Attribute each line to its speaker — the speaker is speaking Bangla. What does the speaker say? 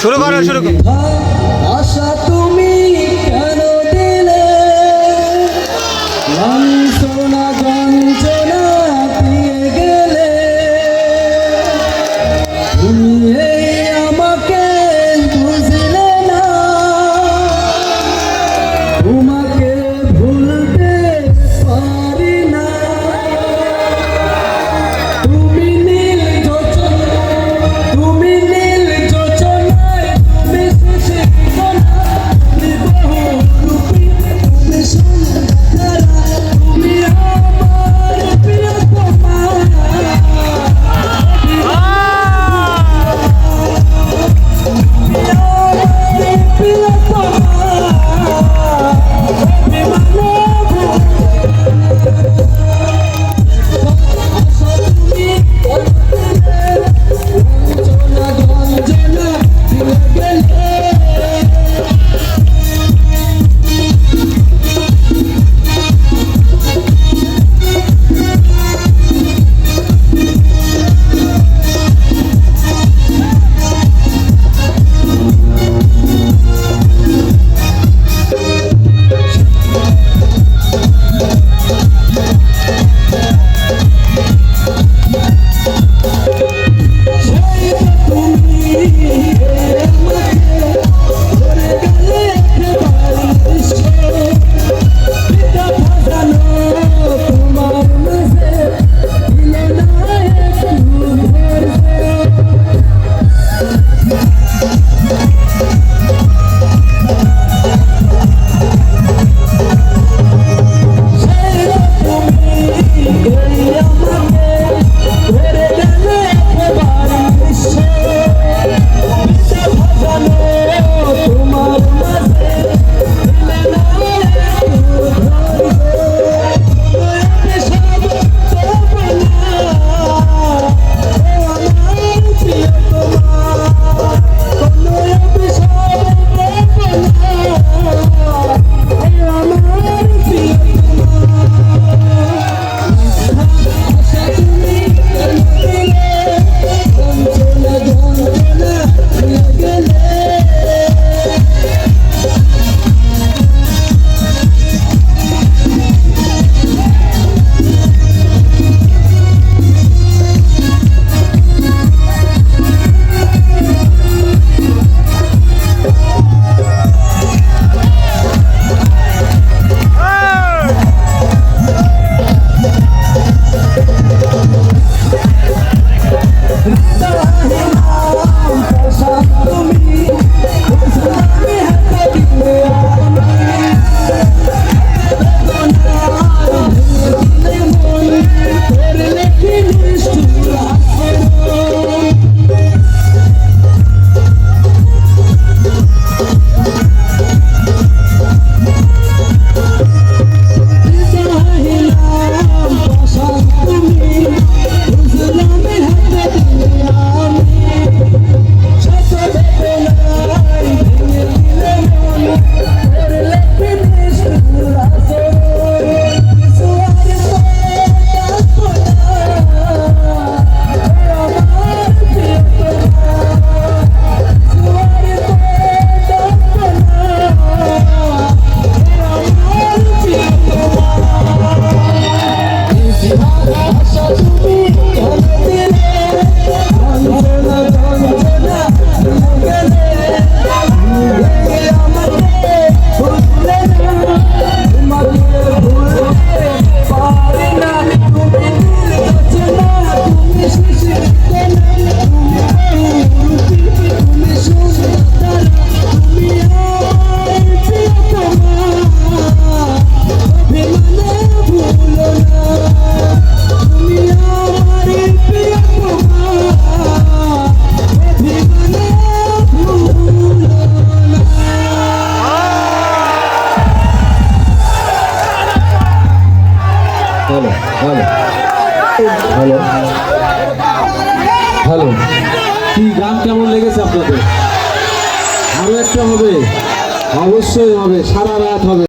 Speaker 1: শুরু করো শুরু করো।
Speaker 2: হ্যালো হ্যালো কি গান কেমন লেগেছে আপনাদের? আরও একটা হবে। অবশ্যই হবে, সারা রাত হবে।